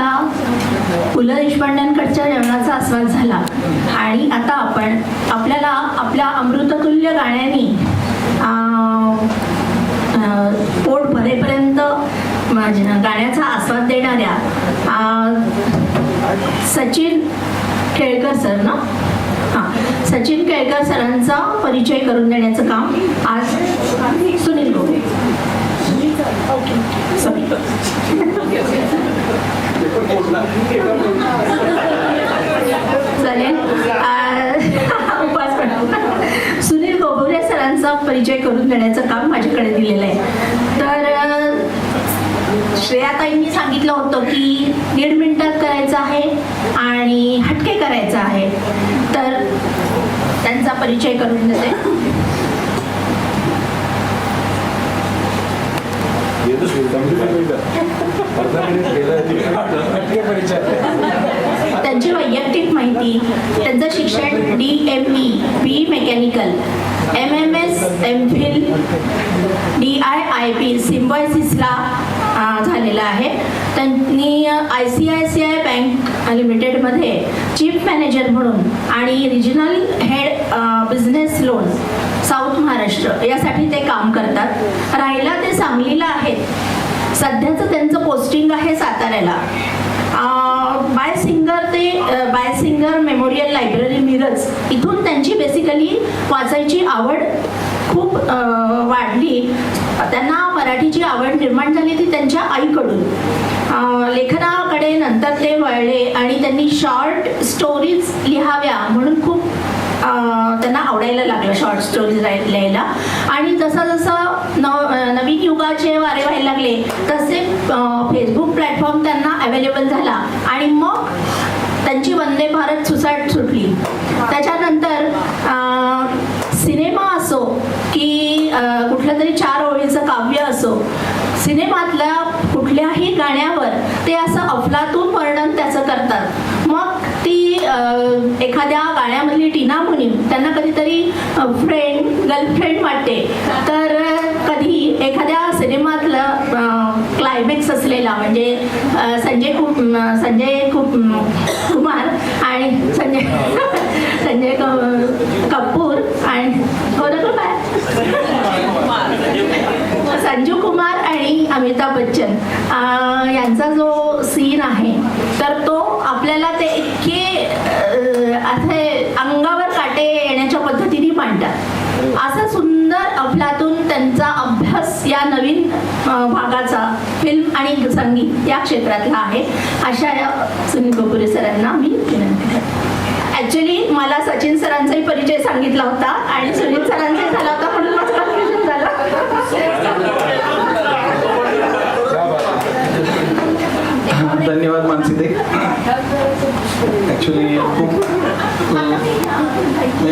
आपला पु ल देशपांड्यांकडच्या जेवणाचा आस्वाद झाला. आणि आता आपण आपल्याला आपल्या अमृततुल्य गाण्याने पोट भरेपर्यंत माझ्या गाण्याचा आस्वाद देणाऱ्या सचिन केळकर सर ना? हां सचिन केळकर सरांचा परिचय करून देण्याचं काम आज सुनील ओके. सॉरी चालेल. उपास पण. सुनील गोबोरे सरांचा परिचय करून देण्याचं काम माझ्याकडे दिलेलं आहे. तर श्रेयाताईंनी सांगितलं होतं की दीड मिनिटात करायचं आहे आणि हटके करायचं आहे. तर त्यांचा परिचय करून देते. येतच नाही, चांगली पण नाही का? अर्धा मिनिट गेला परिचय त्यांची वैयक्तिक माहिती शिक्षण D M E B mechanical M M S M phil D I I P सिम्बॉयसिसला झालेला आहे. त्यांनी I C I C I bank लिमिटेडमध्ये चीफ मॅनेजर म्हणून आणि regional head business loan south Maharashtra यासाठी ते काम करतात. राहिला ते सांगलीला आहेत. सध्याचं त्यांचं पोस्टिंग आहे साताऱ्याला. बाय सिंगर ते बाय सिंगर मेमोरियल लायब्ररी मिरज इथून त्यांची बेसिकली वाचायची आवड खूप वाढली. त्यांना मराठीची आवड निर्माण झाली ती त्यांच्या आईकडून. लेखनाकडे नंतर ते वळले आणि त्यांनी शॉर्ट स्टोरीज लिहाव्या म्हणून खूप त्यांना आवडायला लागलं शॉर्ट स्टोरीज लिहायला. आणि जसं जसं नव नवीन युगाचे वारे व्हायला लागले तसे फेसबुक प्लॅटफॉर्म त्यांना अवेलेबल झाला. आणि मग त्यांची वंदे भारत सुसाट सुटली. त्याच्यानंतर सिनेमा असो की कुठलं तरी चार ओळीचं काव्य असो सिनेमातल्या कुठल्याही गाण्यावर ते असं अफलातून वर्णन त्याचं करतात. एखाद्या गाण्यामधली टीना मुनीम त्यांना कधीतरी फ्रेंड गर्लफ्रेंड वाटते. तर कधी एखाद्या सिनेमातलं क्लायमॅक्स असलेला म्हणजे संजय कु संजय कु कुमार आणि संजय संजय कपूर आणि काय? संजू कुमार आणि अमिताभ बच्चन. यांचा जो सीन आहे तर तो आपल्याला ते इतकी असे अंगावर काटे येण्याच्या पद्धतीने मांडतात. असा सुंदर अफलातून त्यांचा अभ्यास या नवीन भागाचा फिल्म आणि संगीत या क्षेत्रातला आहे. अशा या सुनील कपूर सरांना मी विनंती करते. मला सचिन सरांचाही परिचय सांगितला होता आणि सुनील सरांचा झाला होता म्हणून माझं कन्फ्युजन झालं धन्यवाद मानसीते ॲक्च्युली खूप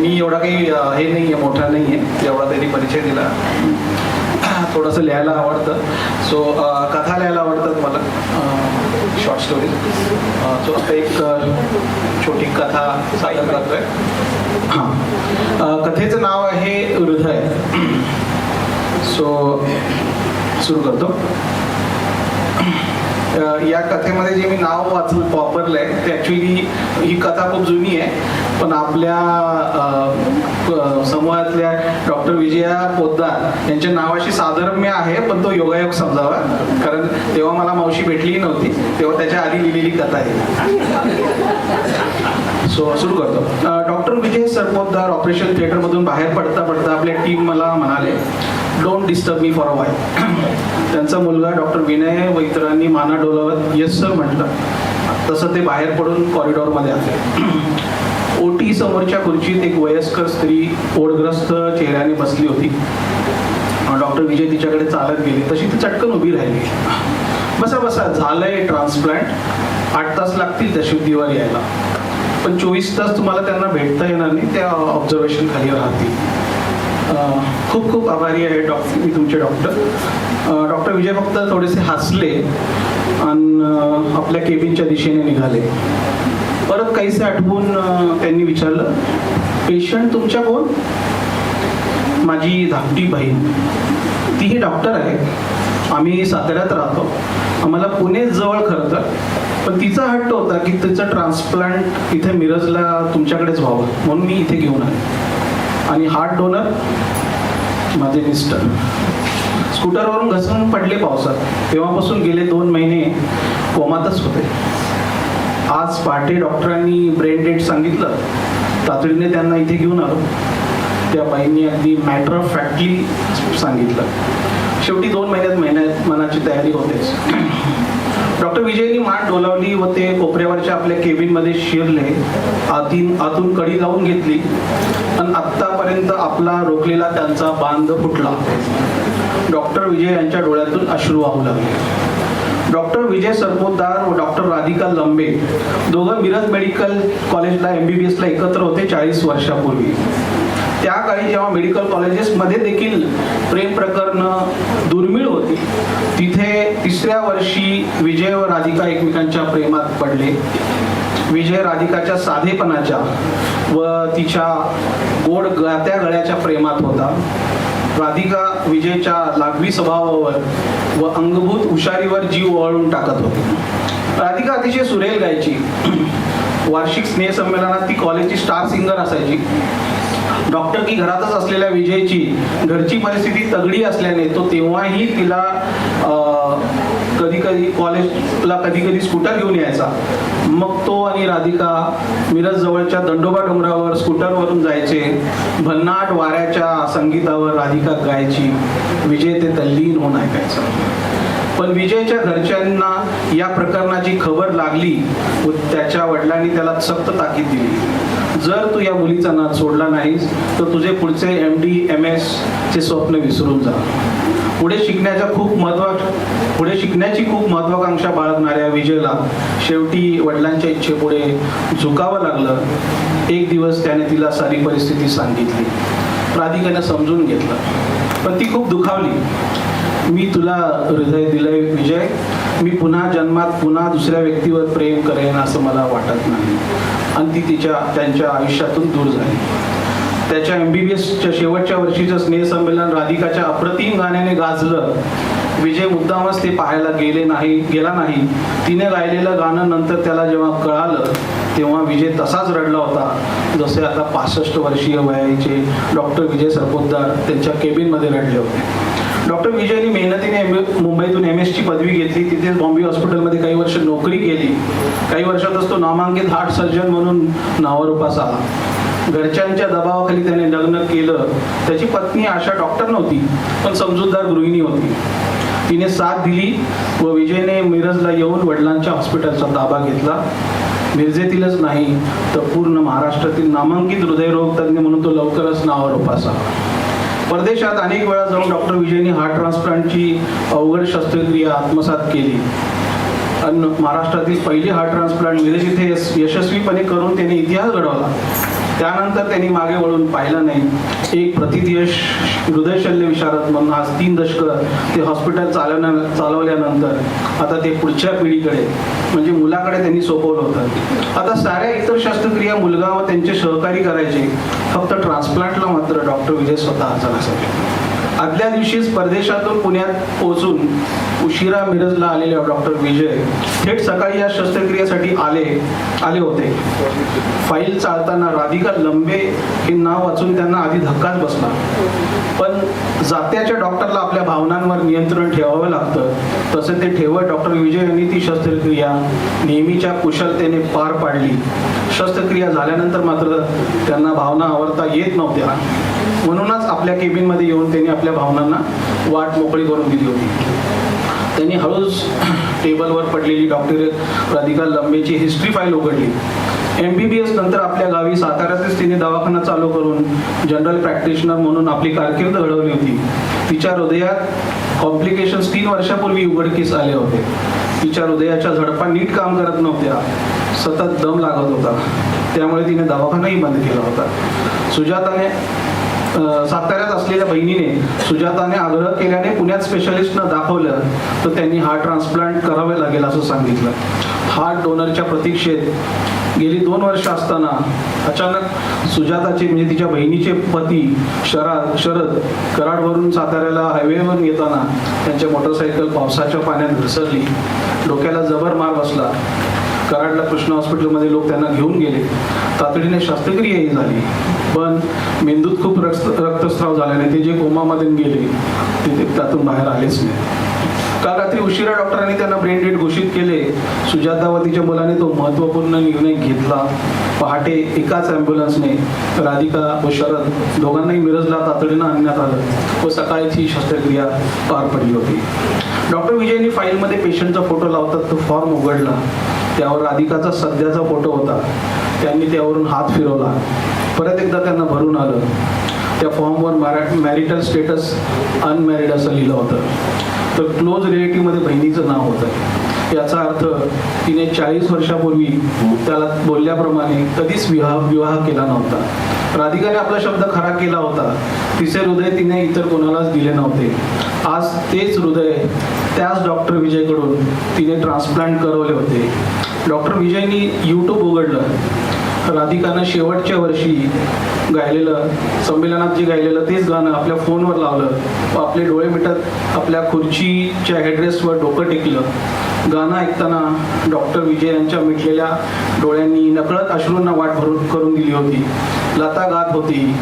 मी एवढा काही हे नाही आहे मोठा नाही आहे एवढा त्यांनी परिचय दिला. थोडंसं लिहायला आवडतं. सो कथा लिहायला आवडतात मला शॉर्ट स्टोरी सो आता एक छोटी कथा सादर करतोय. हां. कथेचं नाव आहे हृदय. सो सुरू करतो. या कथेमध्ये जे मी नाव वाचलं वापरलंय ते ॲक्च्युली ही कथा खूप जुनी आहे. पण आपल्या समूहातल्या डॉक्टर विजया पोद्दार यांच्या नावाशी साधर्म्य आहे पण तो योगायोग समजावा. कारण तेव्हा मला मावशी भेटलीही नव्हती. तेव्हा त्याच्या आधी लिहिलेली कथा आहे. सो सुरू करतो. डॉक्टर विजय सरपोतदार ऑपरेशन थिएटरमधून बाहेर पडता पडता आपल्या टीम मला म्हणाले don't disturb me for a while त्यांचा मुलगा डॉक्टर विनय वैत्रांनी माना डोलावत येस सर म्हटलं. तसं ते बाहेर पडून कॉरिडॉरमध्ये आले. ओटी समोरच्या खुर्चीत एक वयस्कर स्त्री ओढग्रस्त चेहऱ्याने बसली होती. डॉक्टर विजय तिच्याकडे चालत गेली. तशी ती चटकन उभी राहिली. बसा बसा झालंय ट्रान्सप्लांट आठ तास लागतील त्या शुद्धीवर यायला. पण चोवीस तास तुम्हाला त्यांना भेटता येणार नाही त्या ऑब्झर्वेशन खाली राहतील. खूप खूप आभारी आहे डॉक्टर मी तुमचे डॉक्टर. डॉक्टर विजय फक्त थोडेसे हसले आणि आपल्या केबिनच्या दिशेने निघाले. परत काहीसे आठवून त्यांनी विचारलं पेशंट तुमच्या कोण? माझी धाकटी बहीण. तीही डॉक्टर आहे. आम्ही साताऱ्यात राहतो. आम्हाला पुणे जवळ खरं तर. पण तिचा हट्ट होता की तिचं ट्रान्सप्लांट इथे मिरजला तुमच्याकडेच व्हावं. म्हणून मी इथे घेऊन आले. आणि हार्ट डोनर माझे मिस्टर स्कूटरवरून घसरून पडले पावसात. तेव्हापासून गेले दोन महिने कोमातच होते. आज पहाटे डॉक्टरांनी ब्रेन डेट सांगितलं. तातडीने त्यांना इथे घेऊन आलो. त्या बाईंनी अगदी मॅटर ऑफ फॅक्टली सांगितलं. शेवटी दोन महिन्यात महिन्यात मनाची तयारी होतेच. डॉक्टर विजयनी मान डोलावली व ते कोपऱ्यावरच्या आपल्या केबिनमध्ये शिरले. आतीन आतून कडी लावून घेतली. पण आत्तापर्यंत आपला रोखलेला त्यांचा बांध फुटला. डॉक्टर विजय यांच्या डोळ्यातून अश्रू वाहू लागले. डॉक्टर विजय सरपोतदार व डॉक्टर राधिका लंबे दोघं मिरज मेडिकल कॉलेजला एम बी बी एसला एकत्र होते चाळीस वर्षापूर्वी. त्या काळी जेव्हा मेडिकल कॉलेजेसमध्ये देखील प्रेम प्रकरणं दुर्मिळ होती तिथे तिसऱ्या वर्षी विजय व राधिका एकमेकांच्या प्रेमात पडले. विजय राधिकाच्या साधेपणाच्या व तिच्या गोड गात्या गळ्याच्या प्रेमात होता. राधिका विजयच्या लागवी स्वभावावर व अंगभूत हुशारीवर जीव ओवाळून टाकत होती. राधिका अतिशय सुरेल गायची. वार्षिक स्नेहसंमेलनात ती कॉलेजची स्टार सिंगर असायची. डॉक्टर की घरातच असलेल्या विजयची घरची परिस्थिती तगडी असल्याने तो तेव्हाही तिला कधी कॉलेजला कधी कधी स्कूटर घेऊन यायचा. मग तो आणि राधिका मिरज जवळच्या दंडोबा डोंगरावर स्कूटरवरून जायचे. भन्नाट वाऱ्याच्या संगीतावर राधिका गायची. विजय ते तल्लीन होऊन ऐकायचं. पण विजयच्या घरच्यांना या प्रकरणाची खबर लागली व त्याच्या वडिलांनी त्याला सक्त ताकीद दिली. जर तू या मुलीचा नाद सोडला नाहीस तर तुझे पुढचे एम डी एम एस चे स्वप्न विसरून जा. पुढे शिकण्याच्या खूप महत्त्वा पुढे शिकण्याची खूप महत्वाकांक्षा बाळगणाऱ्या विजयला शेवटी वडिलांच्या इच्छेपुढे झुकावं लागलं. एक दिवस त्याने तिला सारी परिस्थिती सांगितली. राधिकाने समजून घेतलं. पण ती खूप दुखावली. मी तुला हृदय दिलंय विजय. मी पुन्हा जन्मात पुन्हा दुसऱ्या व्यक्तीवर प्रेम करेन असं मला वाटत नाही. आणि ती तिच्या त्यांच्या आयुष्यातून दूर झाली. त्याच्या एम बी बी एसच्या शेवटच्या वर्षीचं स्नेहसंमेलन राधिकाच्या अप्रतिम गाण्याने गाजलं. विजय मुद्दामच ते पाहायला गेले नाही गेला नाही. तिने गायलेलं गाणं नंतर त्याला जेव्हा कळालं तेव्हा विजय तसाच रडला होता. जसे आता पासष्ट वर्षीय वयाचे डॉक्टर विजय सरपोतदार त्यांच्या केबिनमध्ये रडले होते. डॉक्टर विजयनी मेहनतीने एम मुंबईतून एम एसची पदवी घेतली. तिथे बॉम्बे हॉस्पिटलमध्ये काही वर्ष नोकरी केली. काही वर्षातच तो नामांकित हार्ट सर्जन म्हणून नावारूपास आला. घरच्यांच्या दबावाखाली त्याने लग्न केलं त्याची पत्नी आशा डॉक्टर नव्हती पण समजूतदार गृहिणी होती. तिने साथ दिली व विजयने मिरजला येऊन वडिलांच्या हॉस्पिटलचा ताबा घेतला. मिरजेतीलच नाही तर पूर्ण महाराष्ट्रातील नामांकित हृदयरोग तज्ज्ञ म्हणून तो लवकरच नावारूपास उपासा परदेशात अनेक वेळा जाऊन डॉक्टर विजयने हार्ट ट्रान्सप्लांटची अवघड शस्त्रक्रिया आत्मसात केली. आणि महाराष्ट्रातील पहिली हार्ट ट्रान्सप्लांट मिरज इथे यशस्वीपणे करून त्यांनी इतिहास घडवला. त्यानंतर त्यांनी मागे वळून पाहिलं नाही. एक प्रतियश हृदयशल्य विशारद म्हणून आज तीन दशक ते हॉस्पिटल चालवण्या चालवल्यानंतर आता ते पुढच्या पिढीकडे म्हणजे मुलाकडे त्यांनी सोपवलं होतं. आता साऱ्या इतर शस्त्रक्रिया मुलगा व त्यांचे सहकारी करायचे. फक्त ट्रान्सप्लांटला मात्र डॉक्टर विजय स्वतः हजर असायचे आदल्या दिवशीच परदेशातून पुण्यात पोहोचून उशिरा मिरजला आलेले डॉक्टर विजय थेट सकाळी या शस्त्रक्रियेसाठी आले आले होते. फाईल चालताना राधिका लंबे हे नाव वाचून त्यांना आधी धक्काच बसला. पण जात्याच्या डॉक्टरला आपल्या भावनांवर नियंत्रण ठेवावं लागतं. तसे ते ठेवत डॉक्टर विजय यांनी ती शस्त्रक्रिया नेहमीच्या कुशलतेने पार पाडली. शस्त्रक्रिया झाल्यानंतर मात्र त्यांना भावना आवरता येत नव्हत्या. म्हणूनच आपल्या केबिनमध्ये येऊन त्यांनी आपल्या भावनांना वाट मोकळी करून दिली होती. त्यांनी हळूच टेबलवर पडलेली डॉक्टर राधिका लंबेची हिस्ट्री फाईल उघडली. एम बी बी एस नंतर आपल्या गावी साताऱ्यातच तिने दवाखाना चालू करून जनरल प्रॅक्टिशनर म्हणून आपली कारकीर्द घडवली होती. तिच्या हृदयात कॉम्प्लिकेशन्स तीन वर्षापूर्वी उघडकीस आले होते. तिच्या हृदयाच्या झडपा नीट काम करत नव्हत्या. सतत दम लागत होता. त्यामुळे तिने दवाखानाही बंद केला होता. सुजाताने साताऱ्यात असलेल्या बहिणीने सुजाताने आग्रह केल्याने पुण्यात स्पेशलिस्टनं दाखवलं तर त्यांनी हार्ट ट्रान्सप्लांट करावे लागेल असं सांगितलं. हार्ट डोनरच्या प्रतीक्षेत गेली दोन वर्ष असताना अचानक सुजाताचे म्हणजे तिच्या बहिणीचे पती शरद शरद कराडवरून साताऱ्याला हायवेवर येताना त्यांच्या मोटरसायकल पावसाच्या पाण्यात घसरली. डोक्याला जबर मार बसला. कराडला कृष्णा हॉस्पिटलमध्ये लोक त्यांना घेऊन गेले. तातडीने शस्त्रक्रियाही झाली. पण मेंदूत खूप रक्त रक्तस्राव झाल्याने ते जे कोमामध्ये गेले ते ते त्यातून बाहेर आलेच नाही. काल रात्री उशिरा डॉक्टरांनी त्यांना ब्रेन डेड घोषित केले. सुजातावतीच्या तिच्या मुलाने तो महत्त्वपूर्ण निर्णय घेतला. पहाटे एकाच ॲम्ब्युलन्सने राधिका व शरद दोघांनाही मिरजला तातडीनं आणण्यात आलं व सकाळीच ही शस्त्रक्रिया पार पडली होती. डॉक्टर विजयनी फाईलमध्ये पेशंटचा फोटो लावतात तो फॉर्म उघडला. त्यावर राधिकाचा सध्याचा फोटो होता. त्यांनी त्यावरून हात फिरवला. परत एकदा त्यांना भरून आलं. त्या फॉर्मवर मॅरा मॅरिटल स्टेटस अनमॅरिड असं लिहिलं होतं. तर क्लोज रिलेटिव्हमध्ये बहिणीचं नाव होतं. याचा अर्थ तिने चाळीस वर्षापूर्वी त्याला बोलल्याप्रमाणे कधीच विवाह विवाह केला नव्हता. राधिकाने आपला शब्द खरा केला होता. तिचे हृदय तिने इतर कोणालाच दिले नव्हते. आज तेच हृदय त्याच डॉक्टर विजयकडून तिने ट्रान्सप्लांट करवले होते. डॉक्टर विजयनी यूट्यूब उघडलं. राधिकानं शेवटच्या वर्षी गायलेलं संमेलनात जे गायलेलं तेच गाणं आपल्या फोनवर लावलं. व आपले डोळे मिटत आपल्या खुर्चीच्या हेडरेसवर डोकं टेकलं. गाणं ऐकताना डॉक्टर विजय यांच्या मिटलेल्या डोळ्यांनी नकळत अश्रूंना वाट भरून करून दिली होती. लता गात होती.